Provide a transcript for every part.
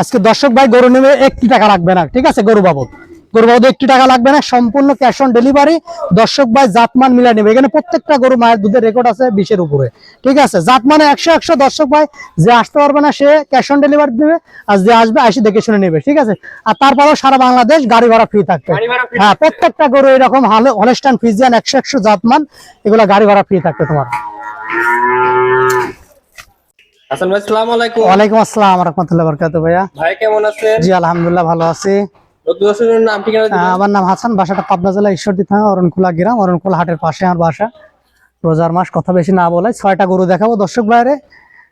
আজকে দর্শক ভাই গরু নেবে একটি টাকা লাগবে না ঠিক আছে? গরু বাবদ। গরু বাবদ একটি টাকা লাগবে না সম্পূর্ণ ক্যাশ অন ডেলিভারি দর্শক ভাই জাতমান মিলা নেবে। এখানে প্রত্যেকটা গরু মায়ের দুধের রেকর্ড আছে বিশের উপরে ঠিক আছে? জাতমানে একশো একশো দর্শক ভাই যে আসতে পারবে না সে ক্যাশ অন ডেলিভারি দেবে আর যে আসবে আসি দেখে শুনে নেবে ঠিক আছে? আর তারপরেও সারা বাংলাদেশ গাড়ি ভাড়া ফ্রি থাকবে। হ্যাঁ প্রত্যেকটা গরু এরকম হলেস্টান ফিজিয়ান একশো একশো জাতমান এগুলো গাড়ি ভাড়া ফ্রি থাকবে তোমার। হাসান ভাই আসসালামু আলাইকুম। ওয়ালাইকুম আসসালাম রহমতুল্লাহ বরকাত ভাইয়া। ভাই কেমন আছেন? জি আলহামদুলিল্লাহ ভালো আছি। আমার নাম হাসান বাসাটা পাবনা জেলা ঈশ্বরদী থানা অরণখোলা গ্রাম অরণখোলা হাটের পাশে আমার বাসা। রোজার মাস কথা বেশি না বলে ছয়টা গরু দেখাবো। দর্শক বাইরে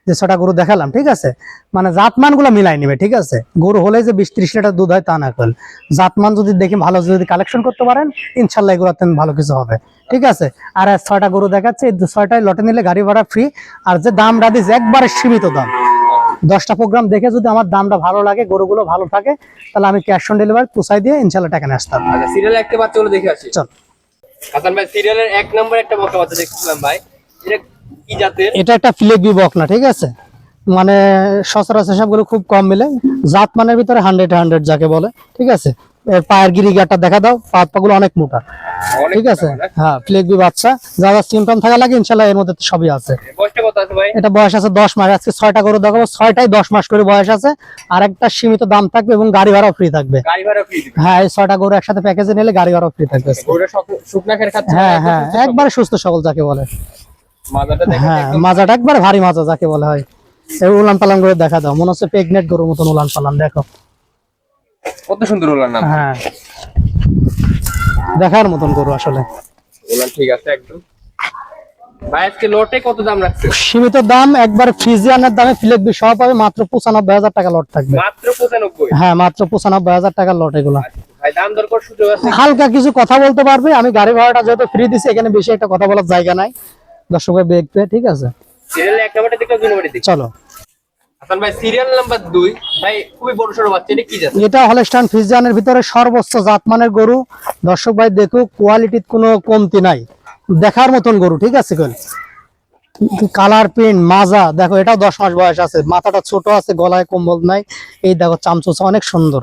যে ছয়টা গরু দেখালাম ঠিক আছে? মানে জাতমানগুলো মিলাই নিবে ঠিক আছে? গরু হলে যে বিশ ত্রিশ লিটার দুধ হয় তা না কল জাতমান যদি দেখি ভালো যদি কালেকশন করতে পারেন ইনশাল্লাহ এগুলো ভালো কিছু হবে ঠিক আছে? আর ছয়টা গরু দেখাচ্ছে এই ছয়টায় লটে নিলে গাড়ি ভাড়া ফ্রি আর যে দাম রাদিস একবারে সীমিত দাম। দশটা প্রোগ্রাম দেখে যদি আমার দামটা ভালো লাগে গরুগুলো ভালো থাকে তাহলে আমি ক্যাশ অন ডেলিভারি পোষাই দিয়ে ইনশাল্লাহ টাকা নিয়ে আসতাম। আচ্ছা সিরিয়ালে একটা বাচ্চাগুলো দেখে আসি। চল। হাসান ভাই সিরিয়ালের এক নম্বর একটা বাচ্চা দেখছিলাম ভাই। এটা এটা একটা ফ্লেক বিবক না ঠিক আছে? মানে সচরাচর সবগুলো খুব কম মিলে। জাত মানের ভিতরে হান্ড্রেড হান্ড্রেড যাকে বলে ঠিক আছে? এর পায়ের গিরিগাটা দেখা দাও পা পাগুলো অনেক মোটা ঠিক আছে? হ্যাঁ ফ্লেক বি বাচ্চা যা যা সিমটম থাকা লাগে ইনশাল্লাহ এর মধ্যে সবই আছে। এটা বয়স আছে দশ মাস আজকে ছয়টা করে দেখাবো ছয়টাই দশ মাস করে বয়স আছে আর একটা সীমিত দাম থাকবে এবং গাড়ি ভাড়াও ফ্রি থাকবে। হ্যাঁ এই ছয়টা গরু একসাথে প্যাকেজে নিলে গাড়ি ভাড়াও ফ্রি থাকবে। হ্যাঁ হ্যাঁ একবারে সুস্থ সবল যাকে বলে। হ্যাঁ মাজাটা একবারে ভারী মাজা যাকে বলে হয়। উলান পালান করে দেখা দাও। মনে হচ্ছে প্রেগনেন্ট গরুর মতন উলান পালান দেখো। কত সুন্দর নাম। হ্যাঁ। দেখার মতন গরু আসলে। ওলার ঠিক আছে একদম। ভাই আজকে লটে কত দাম রাখছে সীমিত দাম একবার ফ্রিজিয়ানের দামে ফিলেক বি সহ পাবে মাত্র পঁচানব্বই হাজার টাকা লট থাকবে। মাত্র হ্যাঁ মাত্র পঁচানব্বই হাজার টাকার লট এগুলো। ভাই দাম দর করার সুযোগ আছে? হালকা কিছু কথা বলতে পারবে। আমি গাড়ি ভাড়াটা যেহেতু ফ্রি দিছি এখানে বেশি একটা কথা বলার জায়গা নাই। দর্শকের দেখবে ঠিক আছে? সিরিয়ালে এক নাম্বারটা দেখলে দুই নাম্বারটা দেখি চলো। হাসান ভাই সিরিয়াল নাম্বার দুই। ভাই খুবই বড় সড়ো বাচ্চা এটা কি জাত? এটা ভিতরে সর্বোচ্চ জাতমানের গরু। দর্শক ভাই কোয়ালিটির কোনো কমতি নাই। দেখার মতন গরু ঠিক আছে কল কালার প্রিন্ট মাজা দেখো এটাও দশ মাস বয়স আছে। মাথাটা ছোট আছে গলায় কম্বল নাই। এই দেখো চামচোচা অনেক সুন্দর।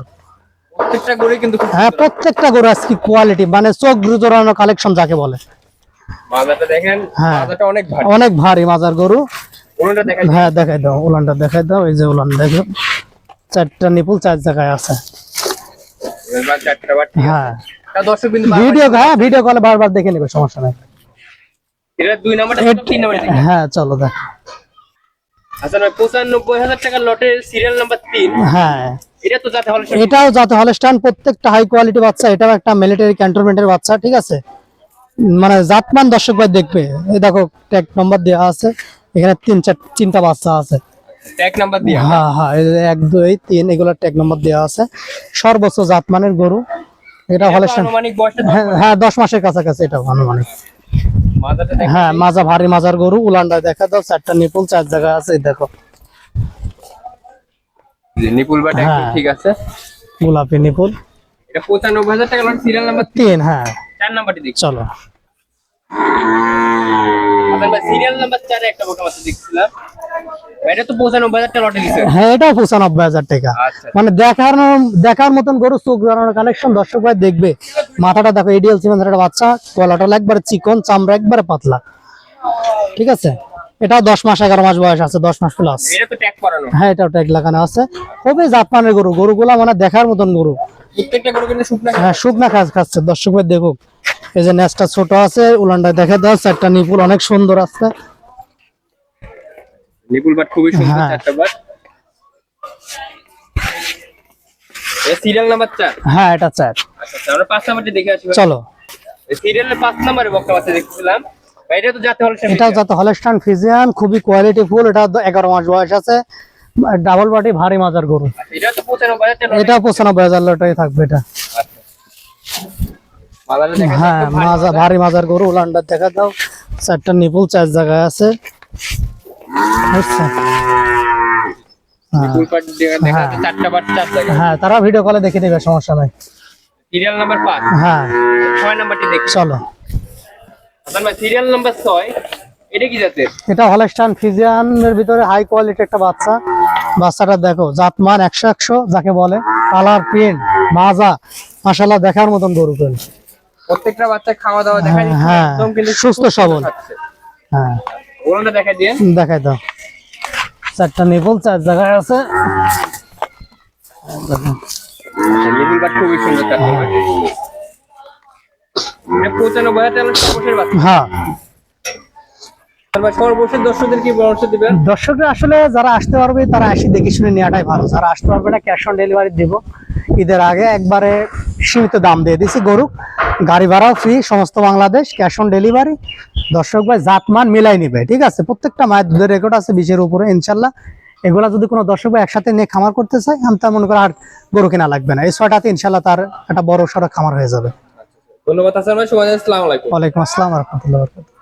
প্রত্যেকটা গরুই কিন্তু হ্যাঁ প্রত্যেকটা গরু আজকে কোয়ালিটি মানে চোখ জোরানো কালেকশন যাকে বলে। মাজাটা দেখেন হ্যাঁ। মাজাটা অনেক ভারী। অনেক ভারী মাজার গরু। ওনাটা দেখেন হ্যাঁ দেখাই দাও উলানটা দেখাই দাও এই যে উলান দেখো। চারটা নিপুল চার জায়গায় আছে। হ্যাঁ। তা দর্শক বিন্দু ভিডিও হ্যাঁ ভিডিও কলে বারবার দেখে নেবে সমস্যা নাই। এটা দুই নাম্বারটা তিন নাম্বার হ্যাঁ চলো দেখ। আচ্ছা পঁচানব্বই হাজার টাকার লটের সিরিয়াল নাম্বার তিন। হ্যাঁ। এটা তো যাতে হলে এটাও যাতে হলস্টান প্রত্যেকটা হাই কোয়ালিটি বাচ্চা এটাও একটা মিলিটারি ক্যান্টনমেন্টের বাচ্চা ঠিক আছে? মানে জাতমান দর্শক ভাই দেখবে। এই দেখো ট্যাগ নম্বর দেওয়া আছে। এখানে তিন চার তিনটা বাচ্চা আছে। ট্যাগ নাম্বার দিয়ে? হ্যাঁ হ্যাঁ এক দুই তিন এগুলো ট্যাগ নম্বর দেওয়া আছে। সর্বোচ্চ জাতমানের গরু। এটা বয়সটা হ্যাঁ হ্যাঁ দশ মাসের কাছাকাছি এটা আনুমানিক। হ্যাঁ মাজা ভারী মাজার গরু। উলানটা দেখা দাও চারটা নিপুল চার জায়গায় আছে দেখো। নিপুল। ঠিক আছে। গোলাপি নিপুল। এটা পঁচানব্বই হাজার টাকা সিরিয়াল নাম্বার তিন হ্যাঁ। চার নাম্বারটি দেখি। চলো। সিরিয়াল নাম্বার চারে একটা মোটা মাছ দেখছিলাম। এটা তো পঁচানব্বই হাজার টাকা লটে দিছে। হ্যাঁ এটাও পঁচানব্বই হাজার টাকা। আচ্ছা। মানে দেখার দেখার মতন গরু চোখ জড়ানোর কালেকশন দর্শক ভাই দেখবে। মাথাটা দেখো এডিএল সিমেন্টের একটা বাচ্চা গলাটা একবারে চিকন চামড়া একবারে পাতলা। ঠিক আছে? এটাও দশ মাস এগারো মাস বয়স আছে দশ মাস প্লাস এটা হ্যাঁ এটাও ট্যাগ লাগানো আছে। খুবই জাপানের গরু গরুগুলা মানে দেখার মতন গরু। হ্যাঁ শুকনা কাজ খাচ্ছে দর্শক ভাই দেখুক। এই যে নেসটা ছোট আছে উলানটা দেখে দাও চারটা নিপুল অনেক সুন্দর আছে। নিপুল বাট খুবই সুন্দর হ্যাঁ। চারটা বাট। এটা সিরিয়াল নাম্বার চার। হ্যাঁ এটা আচ্ছা আচ্ছা, আমরা পাঁচ নাম্বারটি দেখে আসি চলো। সিরিয়ালের পাঁচ নাম্বারে বক্তা বাচ্চা দেখছিলাম। এটা তো যাতে হলে এটাও যাতে হলস্টান ফিজিয়ান খুবই কোয়ালিটি ফুল এটা দ- এগারো মাস বয়স আছে। ডাবল বাটি ভারী মাজার গরু। এটা তো পঁচানব্বই হাজার টাকা এটা পঁচানব্বই হাজার থাকবে এটা। হ্যাঁ মাজা ভারী মাজার গরু উলান্ডার দেখা দাও। চারটা নিপুল চার জায়গায় আছে? হ্যাঁ, হ্যাঁ তারা ভিডিও কলে দেখে নেবে সমস্যা নাই। সিরিয়াল নাম্বার পাঁচ। হ্যাঁ। ছয় নাম্বারটি দেখি। চলো। হাসান ভাই সিরিয়াল নাম্বার ছয় এটা কি জাতের? এটা হলস্টান ফিজিয়ানের ভিতরে হাই কোয়ালিটি একটা বাচ্চা। বাচ্চাটা দেখো জাতমান একশো একশো যাকে বলে কালার প্রিন্ট মাজা। মাসাল্লাহ দেখার মতন গরু পেল প্রত্যেকটা বাচ্চা খাওয়া দাওয়া দেখা হ্যাঁ, যাচ্ছে হ্যাঁ, একদম কিন্তু সুস্থ সবল। হ্যাঁ। ওলানটা দেখা দিয়ে দেখাই দাও। চারটা নিপল চার জায়গায় আছে। লিভিং খুবই সুন্দর পঁচানব্বই হাজার টাকা হ্যাঁ। দর্শকরা আসলে যারা আসতে পারবে তারা আসি দেখে শুনে নেওয়াটাই ভালো। যারা আসতে পারবে না ক্যাশ অন ডেলিভারি দিব। ঈদের আগে একবারে সীমিত দাম দিয়ে দিছি গরু। গাড়ি ভাড়াও ফ্রি সমস্ত বাংলাদেশ ক্যাশ অন ডেলিভারি দর্শক ভাই জাতমান মিলাই নিবে ঠিক আছে? প্রত্যেকটা মায়ের দুধের রেকর্ড আছে বিশের উপরে ইনশাল্লাহ। এগুলা যদি কোনো দর্শক ভাই একসাথে নিয়ে খামার করতে চায় আমি তার মনে করি আর গরু কেনা লাগবে না। এই ছয়টাতে ইনশাল্লাহ তার একটা বড় সড়ো খামার হয়ে যাবে। ধন্যবাদ হাসান ভাই। সময় আলাইকুম। ওয়ালাইকুম আসসালাম ওয়া বরকাত